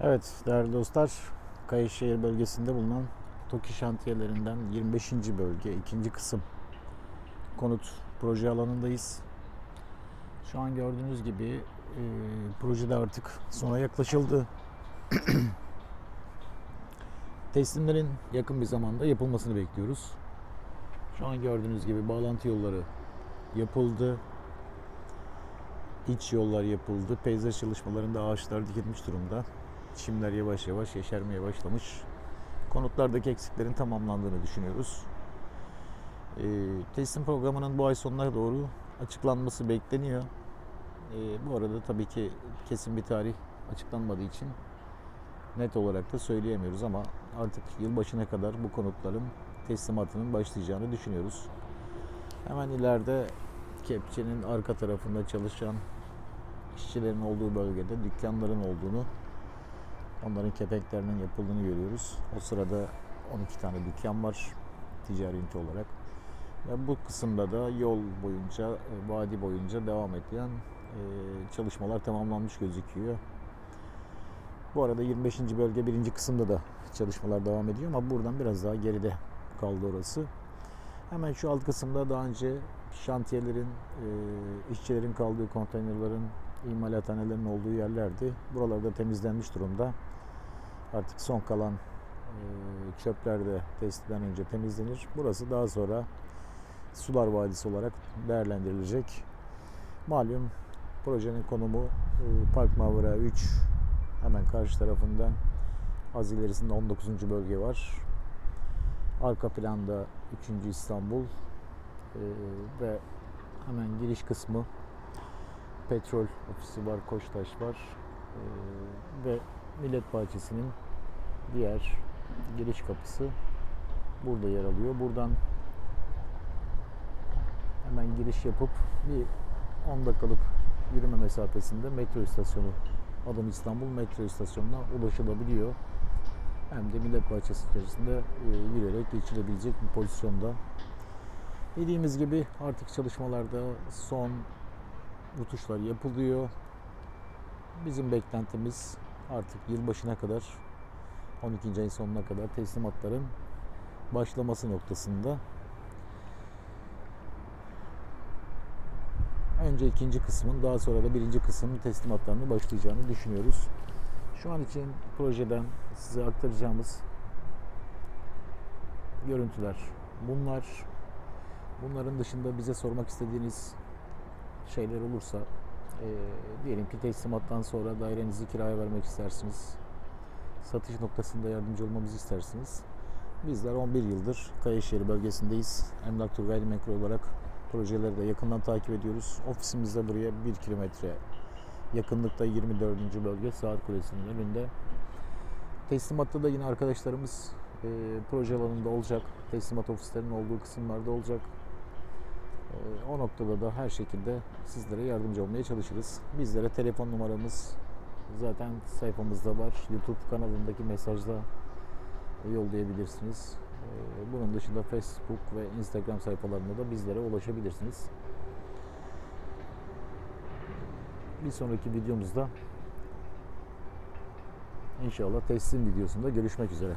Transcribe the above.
Evet değerli dostlar, Kayışehir bölgesinde bulunan TOKİ şantiyelerinden 25. bölge, ikinci kısım konut proje alanındayız. Şu an gördüğünüz gibi e, projede artık sona yaklaşıldı. Teslimlerin yakın bir zamanda yapılmasını bekliyoruz. Şu an gördüğünüz gibi bağlantı yolları yapıldı. İç yollar yapıldı. Peyzaj çalışmalarında ağaçlar dikilmiş durumda. Çimler yavaş yavaş yeşermeye başlamış. Konutlardaki eksiklerin tamamlandığını düşünüyoruz. Ee, teslim programının bu ay sonuna doğru açıklanması bekleniyor. Ee, bu arada tabii ki kesin bir tarih açıklanmadığı için net olarak da söyleyemiyoruz ama artık yılbaşına kadar bu konutların teslimatının başlayacağını düşünüyoruz. Hemen ileride kepçenin arka tarafında çalışan işçilerin olduğu bölgede dükkanların olduğunu, onların kepenklerinin yapıldığını görüyoruz. O sırada 12 tane dükkan var ticari ünite olarak. Ve bu kısımda da yol boyunca, e, vadi boyunca devam eden e, çalışmalar tamamlanmış gözüküyor. Bu arada 25. bölge birinci kısımda da çalışmalar devam ediyor ama buradan biraz daha geride kaldı orası. Hemen şu alt kısımda daha önce şantiyelerin, e, işçilerin kaldığı konteynerların, imalathanelerin olduğu yerlerdi. Buralarda temizlenmiş durumda. Artık son kalan e, çöpler de testten önce temizlenir. Burası daha sonra Sular Vadisi olarak değerlendirilecek. Malum projenin konumu e, Park Mavra 3 hemen karşı tarafında az ilerisinde 19. bölge var. Arka planda 3. İstanbul e, ve hemen giriş kısmı petrol ofisi var, Koçtaş var e, ve Millet Bahçesi'nin diğer giriş kapısı burada yer alıyor. Buradan hemen giriş yapıp bir 10 dakikalık yürüme mesafesinde metro istasyonu Adım İstanbul metro istasyonuna ulaşılabiliyor. Hem de Millet Bahçesi içerisinde yürüyerek geçilebilecek bir pozisyonda. Dediğimiz gibi artık çalışmalarda son rutuşlar yapılıyor. Bizim beklentimiz artık yılbaşına kadar 12. ayın sonuna kadar teslimatların başlaması noktasında. Önce ikinci kısmın daha sonra da birinci kısmın teslimatlarını başlayacağını düşünüyoruz. Şu an için projeden size aktaracağımız görüntüler bunlar. Bunların dışında bize sormak istediğiniz şeyler olursa e, diyelim ki teslimattan sonra dairenizi kiraya vermek istersiniz. Satış noktasında yardımcı olmamızı istersiniz. Bizler 11 yıldır Kayaşehir bölgesindeyiz. Emlak Tur Gayrimenkul olarak projeleri de yakından takip ediyoruz. Ofisimiz de buraya 1 kilometre yakınlıkta 24. bölge Saat Kulesi'nin önünde. Teslimatta da yine arkadaşlarımız e, proje alanında olacak. Teslimat ofislerinin olduğu kısımlarda olacak. E, o noktada da her şekilde sizlere yardımcı olmaya çalışırız. Bizlere telefon numaramız zaten sayfamızda var. YouTube kanalındaki mesajla yollayabilirsiniz. Ee, Bunun dışında Facebook ve Instagram sayfalarında da bizlere ulaşabilirsiniz. Bir sonraki videomuzda inşallah teslim videosunda görüşmek üzere.